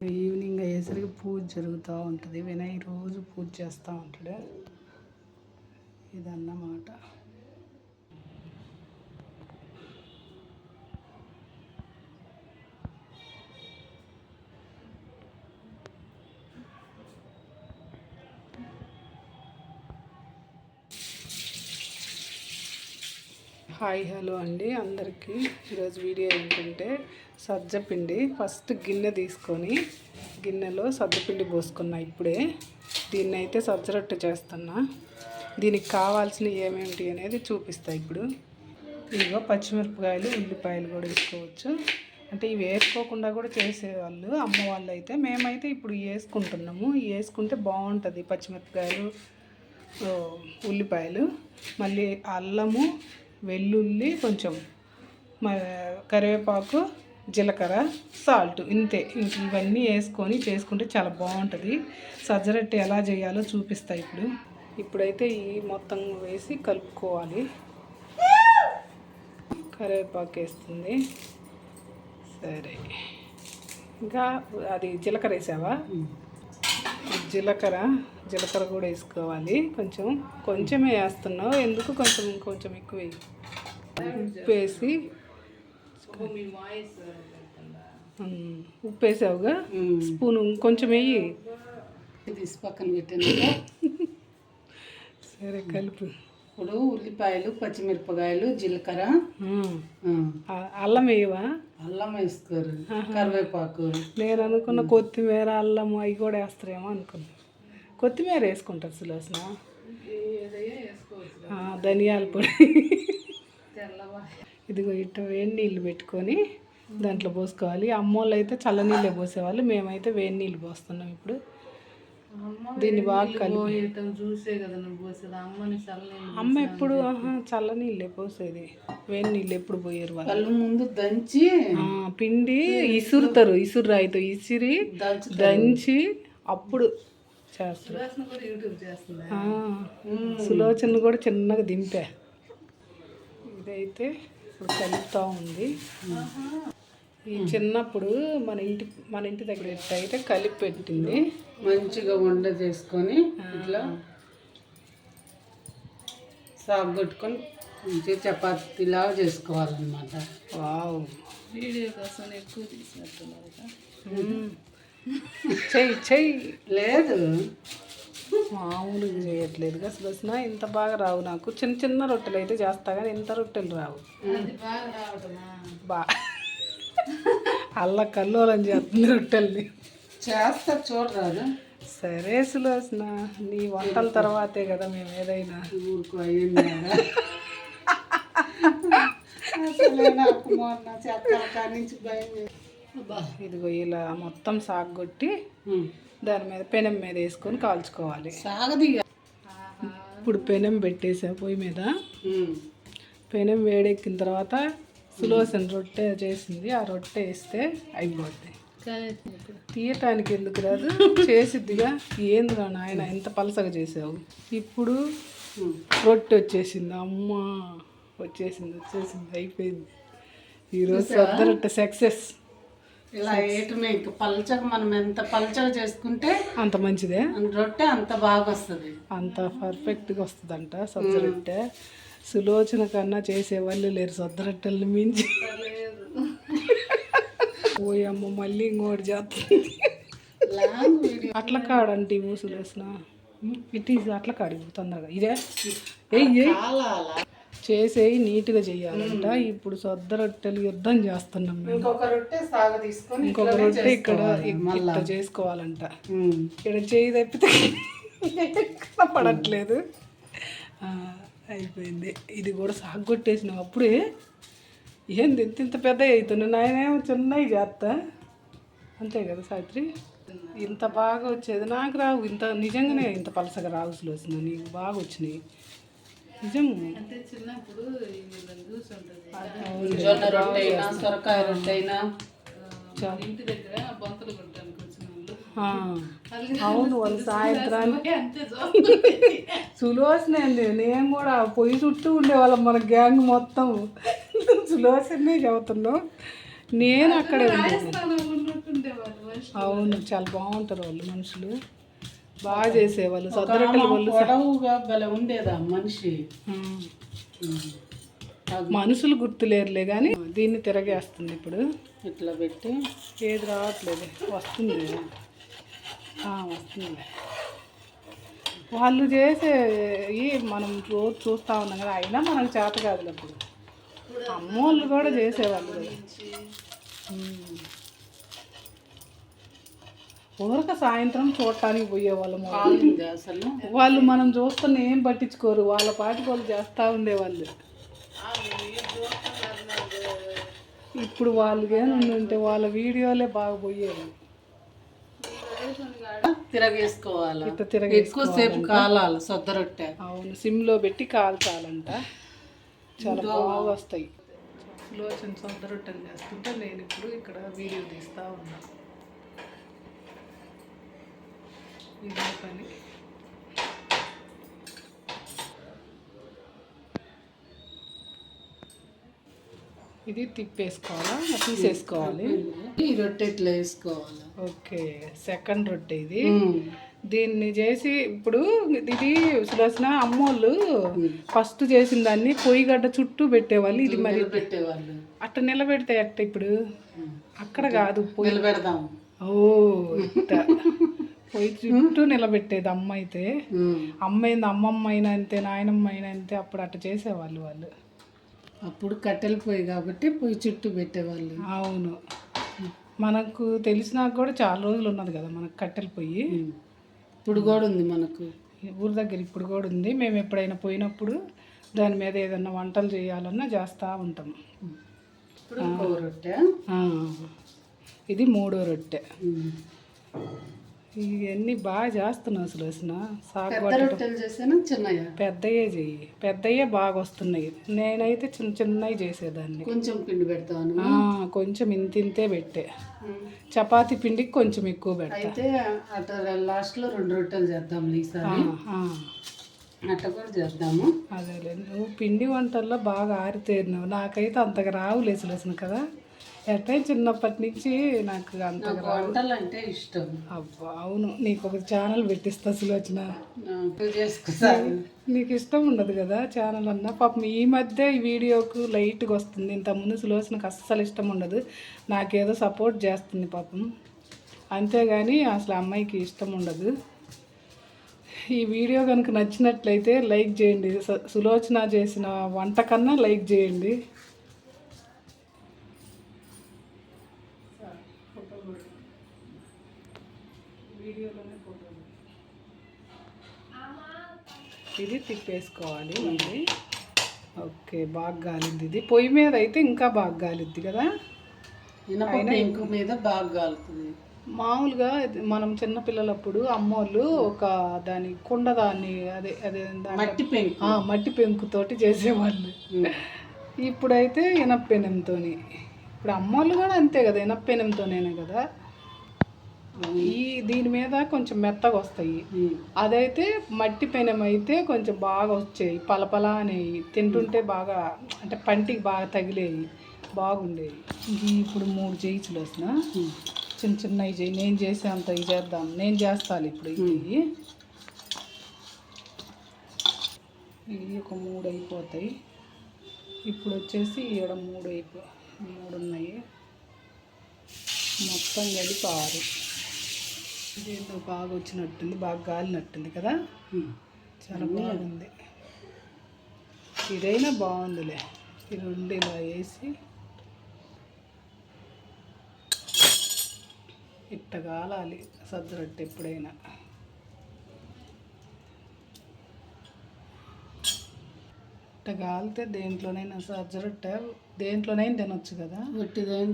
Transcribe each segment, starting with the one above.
Evening అయ్యేసరికి పూజ జరుగుతూ ఉంటుంది. వినయ్ రోజు పూజ చేస్తూ ఉంటాడు. ఇదన్నమాట. హాయ్ హలో అండి అందరికీ. ఈరోజు వీడియో ఏంటంటే సజ్జపిండి ఫస్ట్ గిన్నె తీసుకొని గిన్నెలో సజ్జపిండి పోసుకున్నా ఇప్పుడే. దీన్ని అయితే సజ్జ రొట్టె చేస్తున్నా. దీనికి కావాల్సినవి ఏమేమిటి అనేది చూపిస్తా ఇప్పుడు. ఇదిగో పచ్చిమిరపకాయలు ఉల్లిపాయలు కూడా వేసుకోవచ్చు. అంటే ఇవి వేసుకోకుండా కూడా చేసేవాళ్ళు అమ్మవాళ్ళు అయితే మేమైతే ఇప్పుడు వేసుకుంటున్నాము. వేసుకుంటే బాగుంటుంది పచ్చిమిరపకాయలు ఉల్లిపాయలు. మళ్ళీ అల్లము వెల్లుల్లి కొంచెం కరివేపాకు జీలకర్ర సాల్ట్ ఇంతే. ఇంక ఇవన్నీ వేసుకొని చేసుకుంటే చాలా బాగుంటుంది. సజ్జరొట్టె ఎలా చేయాలో చూపిస్తా ఇప్పుడు. ఇప్పుడైతే ఈ మొత్తం వేసి కలుపుకోవాలి. కరివేపాకు వేస్తుంది. సరే. ఇంకా అది జీలకర్ర వేసావా? జీలకర్ర జీలకర్ర కూడా వేసుకోవాలి. కొంచెం కొంచెమే వేస్తున్నావు. ఎందుకు కొంచెం కొంచెం ఎక్కువ. ఉప్పు వేసి ఉప్పు వేసావుగా స్పూన్ కొంచెం వేయి తీసి పక్కన పెట్టాను సరే కలుపు. ఇప్పుడు ఉల్లిపాయలు పచ్చిమిరపకాయలు జీలకర్ర. అల్లం వేయవా అల్లం వేసుకోరు. కరివేపాకు. నేను అనుకున్న కొత్తిమీర అల్లం అవి కూడా వేస్తారేమో అనుకున్నా. కొత్తిమీర వేసుకుంటారు సులోచన. ఆ, ధనియాల పొడి. ఇదిగో ఇట్ట వేడి నీళ్ళు పెట్టుకొని దాంట్లో పోసుకోవాలి. అమ్మోళ్ళు అయితే చల్లనీళ్ళే పోసేవాళ్ళు. మేమైతే వేడి నీళ్ళు పోస్తున్నాం ఇప్పుడు. దీన్ని బాగా కలిపి చూసే కదా నువ్వు పోసేది. అమ్మని చల్లని అమ్మ ఎప్పుడు ఆహా, చల్లనీళ్ళే పోసేది. వేడి నీళ్ళు ఎప్పుడు పోయారు వాళ్ళు. ముందు దంచి పిండి ఇసురుతారు. ఇసురు రాయితో ఇసిరి దంచు అప్పుడు చేస్తారు. సులోచన కూడా చిన్నగా దింపా. ఇదైతే ఇప్పుడు కలుపుతూ ఉంది. ఈ చిన్నప్పుడు మన ఇంటి మన ఇంటి దగ్గర అయితే కలిపి పెట్టింది మంచిగా వండ చేసుకొని ఇట్లా సాగు కొట్టుకొని మంచిగా చపాతీలాగా చేసుకోవాలన్నమాట. వావ్. వీడియో కోసం ఎక్కువ తీసినట్టున్నారు. చెయ్యి చెయ్యి లేదు. మామూలుగా చేయట్లేదుగా సులోచన ఇంత బాగా రావు నాకు. చిన్న చిన్న రొట్టెలు అయితే చేస్తా కానీ ఇంత రొట్టెలు రావు. బా. అల్ల కల్లోలని చేస్తుంది రొట్టెల్ని. చేస్తా చూడరాదు. సరే సులోచన నీ వంటల తర్వాతే కదా మేము ఏదైనా. ఊరుకు అయ్యింది అసలే నాకు మొన్న కాడి నుంచి భయం. ఇదిగో ఇలా మొత్తం సాగొట్టి. దాని మీద పెనం మీద వేసుకొని కాల్చుకోవాలి. సాగది. ఇప్పుడు పెనం పెట్టేసా పొయ్యి మీద. పెనం వేడెక్కిన తర్వాత సులోచన రొట్టె చేసింది. ఆ రొట్టె వేస్తే అయిపోద్ది. తీయటానికి ఎందుకు రాదు? చేసిద్దిగా. ఏందిరా నాయన ఎంత పలసగా చేసావు? ఇప్పుడు. రొట్టె వచ్చేసింది. అమ్మ వచ్చేసింది వచ్చేసింది అయిపోయింది. ఈరోజు సద్ద రొట్టె సక్సెస్. ఇలా వేయటమే ఇంక. పల్చగా మనం ఎంత పల్చగా చేసుకుంటే అంత మంచిదే. రొట్టె అంత బాగా వస్తుంది అంత పర్ఫెక్ట్గా వస్తుందంట సద్ద రొట్టె సులోచన కన్నా చేసే వాళ్ళు లేరు సద్ద రొట్టెల్ని మించి ఓయమ్మ మళ్ళీ ఇంకోటి చేస్తుంది. అట్ల కాడంటే ఇవ్వు సులోచన ఇట్ ఈజ్ అట్ల కాడు తొందరగా. ఇదే. ఏయ్ చేసేయి నీట్గా చేయాలంట. ఇప్పుడు సొద్ద రొట్టెలు యుద్ధం చేస్తున్నాం ఇంకొక రొట్టె సాగ తీసుకొని ఇంకొక రొట్టె ఇక్కడ ఇట్లా చేసుకోవాలంట. ఇక్కడ చేయి తప్పితే పడట్లేదు అయిపోయింది. ఇది కూడా సాగొట్టేసినాం అప్పుడే ఏంది ఇంత ఇంత పెద్ద అవుతున్నాయి నాయనేమో చిన్నవి చేస్తా అంతే కదా సావిత్రి? ఇంత బాగా వచ్చేది. నాకు రావు. ఇంత నిజంగానే ఇంత పలసగా రావు సులోచన నీకు బాగా వచ్చినాయి. జొన్న రొట్టె అయినా సొరకాయ రొట్టె అయినా ఇంటి దగ్గర బొంతలు కొట్టడానికి వచ్చిన వాళ్ళు. ఆ, అవును వాళ్ళు సాయంత్రానికి అంతే సులోచనే అండి. నేను కూడా పొయ్యి చుట్టూ ఉండేవాళ్ళం మన గ్యాంగ్ మొత్తం. సులోచనే చదువుతున్నావు నేను అక్కడే మనుషులు అవును చాలా బాగుంటారు వాళ్ళు మనుషులు. బాగా చేసేవాళ్ళు సద్దరొట్టెలు వాళ్ళు పొడవుగా భలే ఉండేదా మనిషి. మనుషులు గుర్తులేరులే కానీ దీన్ని తిరగేస్తుంది ఇప్పుడు. ఇట్లా పెట్టి. ఏది రావట్లేదు వస్తుంది. వస్తుంది. వాళ్ళు చేసే మనం రోజు చూస్తూ ఉన్నాం కదా అయినా మనకు చేత కాదు అప్పుడు అమ్మోళ్ళు కూడా చేసేవాళ్ళు. కదా. ఊరక సాయంత్రం చూడటానికి పోయేవాళ్ళం కాలింది అసలు. వాళ్ళు మనం చూస్తున్న ఏం పట్టించుకోరు. వాళ్ళ పాటికి వాళ్ళు చేస్తూ ఉండేవాళ్ళు. ఇప్పుడు వాళ్ళు ఉంటే వాళ్ళ వీడియోలే బాగా పోయేవి. తిరగేసుకోవాలి? ఇట్లా తిరగ ఎక్కువసేపు కాలాలి సొద్ద రొట్టె. అవును సిమ్లో పెట్టి కాల్చాలంట. చాలా బాగా వస్తాయి. లోచన సొంత రొట్టెలు చేస్తుంటే నేను ఇప్పుడు ఇక్కడ వీడియో తీస్తూ ఉన్నా. ఇదే పని ఇది తిప్పేసుకోవాలా? తీసేసుకోవాలి. ఈ రొట్టె ఇట్లా వేసుకోవాలి? ఓకే సెకండ్ రొట్టె ఇది. దీన్ని చేసి ఇప్పుడు ఇది సులోచన అమ్మోళ్ళు ఫస్ట్ చేసిన దాన్ని పొయ్యిగడ్డ చుట్టూ పెట్టేవాళ్ళు ఇది మరి. పెట్టేవాళ్ళు అట్ట నిలబెడితే అట్ట ఇప్పుడు. అక్కడ కాదు పొయ్యి. నిలబెడదాం. ఓ పొయ్యి చుట్టూ నిలబెట్టేది అమ్మ అయితే. అమ్మ ఏంది అమ్మమ్మ అయినా అంతే నాయనమ్మ అయినా అంతే అప్పుడు అట్ట చేసేవాళ్ళు వాళ్ళు. అప్పుడు కట్టెల పొయ్యి కాబట్టి పొయ్యి చుట్టూ పెట్టేవాళ్ళు. అవును. మనకు తెలిసినాక కూడా చాలా రోజులు ఉన్నది కదా మనకు కట్టెల పొయ్యి ఇప్పుడు కూడా ఉంది మనకు. ఊరి దగ్గర ఇప్పుడు కూడా ఉంది. మేము ఎప్పుడైనా పోయినప్పుడు దాని మీద ఏదన్నా వంటలు చేయాలన్నా చేస్తూ ఉంటాం. ఇప్పుడు రొట్టె. ఇది మూడో రొట్టె. ఇవన్నీ బాగా చేస్తున్నావు అసలు అసలు. సాగు పెద్దయే చెయ్యి. పెద్దయే బాగా వస్తున్నాయి. నేనైతే చిన్న చిన్నవి చేసేదాన్ని. కొంచెం పిండి పెడతాను. కొంచెం ఇంత ఇంతే పెట్టే. చపాతీ పిండికి కొంచెం ఎక్కువ పెడతా. అయితే అట్లా లాస్ట్లో రెండు రొట్టెలు చేద్దాం ఈసారి. అట్ట కూడా చేద్దాము. అదేలే. నువ్వు పిండి వంటల్లో బాగా ఆరితేరినావు. నాకైతే అంతగా రావు లేసులేసిన కదా. ఎట్టయినా చిన్నప్పటి నుంచి నాకు రావు వంటలు అంటే ఇష్టం. అబ్బా అవును. నీకు ఒక ఛానల్ పెట్టిస్తా సులోచన. నాకు ఇష్టం ఉండదు కదా ఛానల్ అన్న. పాపం ఈ మధ్య ఈ వీడియోకు లైట్గా వస్తుంది. ఇంతకుముందు సులోచనకు అస్సలు ఇష్టం ఉండదు. నాకేదో సపోర్ట్ చేస్తుంది పాపం. అంతేగాని అసలు అమ్మాయికి ఇష్టం ఉండదు. ఈ వీడియో కనుక నచ్చినట్లయితే లైక్ చేయండి. సు- సులోచన చేసిన వంట కన్నా లైక్ చేయండి. తిప్పేసుకోవాలి మళ్ళీ ఓకే బాగా గాలిద్ది ఇది. పొయ్యి మీద అయితే ఇంకా బాగా గాలిద్ది కదా? మీద బాగా కాలుతుంది మామూలుగా మనం చిన్నపిల్లలప్పుడు అమ్మోళ్ళు ఒక దాని కుండ దాన్ని అదే అదే మట్టి పెంకు. మట్టి పెంకుతోటి చేసేవాళ్ళు. ఇప్పుడైతే ఇనప్పెనంతోని ఇప్పుడు అమ్మోళ్ళు కూడా అంతే కదా ఇనప్పెనంతోనేనే కదా? ఈ దీని మీద కొంచెం మెత్తగా వస్తాయి. అదైతే మట్టి పెనం అయితే కొంచెం బాగా వచ్చాయి. పలపలా అనేవి తింటుంటే బాగా అంటే పంటికి బాగా తగిలేవి బాగుండేవి ఇప్పుడు మూడు చేయించులు వచ్చిన చిన్న చిన్నవి చేయి నేను చేసే అంత ఇవి చేద్దాం. నేను చేస్తాను ఇప్పుడు ఇవి. ఇవి ఒక మూడు అయిపోతాయి. ఇప్పుడు వచ్చేసి ఈడ మూడు అయిపో మూడు ఉన్నాయి. మొత్తం కలిపి ఆరు ఇదేందో బాగా వచ్చినట్టుంది బాగా గాలినట్టుంది కదా. చాలా బాగుంది. ఇదైనా బాగుందిలే. ఈ రెండు ఇలా వేసి ఇట్ట కాలాలి సద్దరట్టు ఎప్పుడైనా. ఇట్ట కాలితే దేంట్లోనైనా సజ్జరొట్టె దేంట్లోనైనా తినొచ్చు కదా?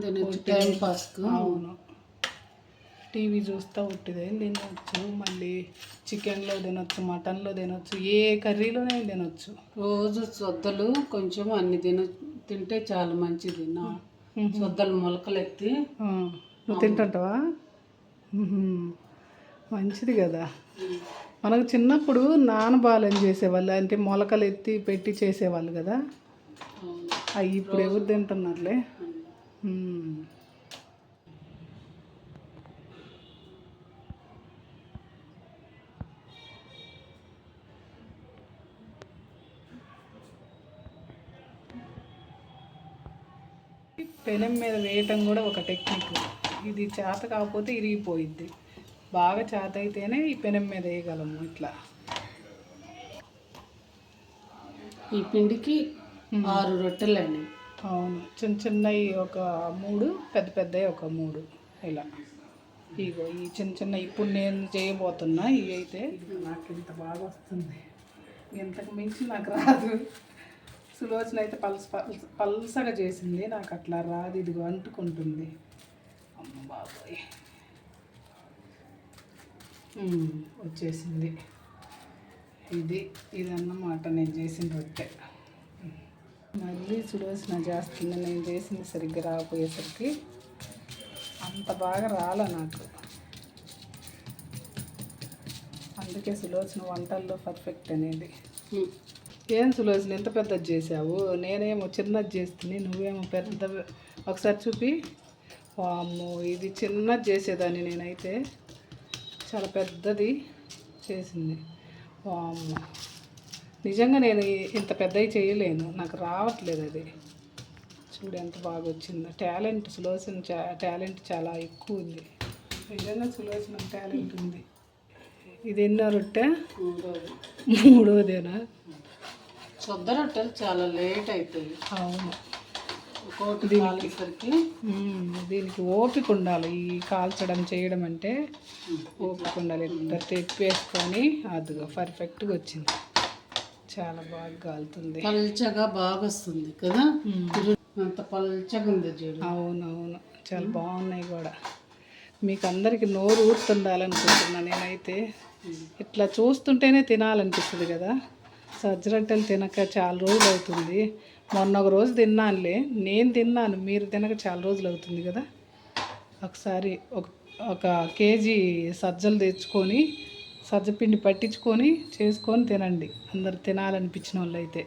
తినొచ్చు టైం పాస్కు అవును. టీవీ చూస్తూ ఉట్టిదైనా తినొచ్చు. మళ్ళీ చికెన్లో తినొచ్చు మటన్లో తినొచ్చు ఏ కర్రీలోనే తినొచ్చు. రోజు సొద్దలు కొంచెం అన్ని తిన తింటే చాలా మంచిది నా. సొద్దలు మొలకలు ఎత్తి నువ్వు తింటుంటావా. మంచిది కదా. మనకు చిన్నప్పుడు నానబాలని చేసేవాళ్ళు? అంటే మొలకలు ఎత్తి పెట్టి చేసేవాళ్ళు కదా. అవి ఇప్పుడు ఎవరు తింటున్నారులే? పెనం మీద వేయటం కూడా ఒక టెక్నిక్. ఇది చేత కాకపోతే ఇరిగిపోయిద్ది. బాగా చేత అయితేనే ఈ పెనం మీద వేయగలము ఇట్లా. ఈ పిండికి ఆరు రొట్టెలండి. అవును. చిన్న చిన్నవి ఒక మూడు పెద్ద పెద్దవి ఒక మూడు. ఇలా. ఇగో ఈ చిన్న చిన్న ఇప్పుడు నేను చేయబోతున్నా ఇవి అయితే. నాకు ఇంత బాగా వస్తుంది. ఇంతకు మించి నాకు రాదు. సులోచన అయితే పల్స పల్స- పల్సగా చేసింది. నాకు అట్లా రాదు ఇదిగో అంటుకుంటుంది. అమ్మ బాబోయ్. వచ్చేసింది. ఇది ఇదన్నమాట నేను చేసిన రొట్టె. మళ్ళీ సులోచన చేస్తుంది. నేను చేసింది సరిగ్గా రాకపోయేసరికి అంత బాగా రాలే నాకు. అందుకే సులోచన వంటల్లో పర్ఫెక్ట్ అనేది. ఏం సులోచన ఎంత పెద్దది చేసావు? నేనేమో చిన్నది చేస్తుంది నువ్వేమో పెద్ద ఒకసారి చూపి. వామ్మో ఇది చిన్నది చేసేదాన్ని నేనైతే. చాలా పెద్దది చేసింది. వామ్మో. నిజంగా నేను ఇంత పెద్దవి చేయలేను. నాకు రావట్లేదు అది. చూడు ఎంత బాగా వచ్చిందో. టాలెంట్ సులోచన చా- టాలెంట్ చాలా ఎక్కువ ఉంది. నిజంగా సులోచన టాలెంట్ ఉంది. ఇది ఎన్నో రొట్టె? మూడోది. మూడోదేనా? శుద్ధ రొట్టెలు చాలా లేట్ అవుతాయి అవును. ఒక్కొక్కటి కాలేసరికి. దీనికి ఓపిక ఉండాలి. ఈ కాల్చడం చేయడం అంటే ఓపిక ఉండాలి. తెప్పేసుకొని అదిగో పర్ఫెక్ట్గా వచ్చింది. చాలా బాగా కాలుతుంది. పల్చగా బాగా వస్తుంది కదా. అంత పల్చగా ఉంది చూడు. అవునవును. చాలా బాగున్నాయి కూడా. మీకు అందరికి నోరు ఊరుతుండాలనుకుంటున్నా నేనైతే. ఇట్లా చూస్తుంటేనే తినాలనిపిస్తుంది కదా? సజ్జరొట్టెలు తినక చాలా రోజులు అవుతుంది. మొన్న ఒక రోజు తిన్నానులే. నేను తిన్నాను. మీరు తినక చాలా రోజులు అవుతుంది కదా. ఒకసారి ఒక ఒక కేజీ సజ్జలు తెచ్చుకొని సజ్జ పిండి పట్టించుకొని చేసుకొని తినండి. అందరు తినాలనిపించిన వాళ్ళు అయితే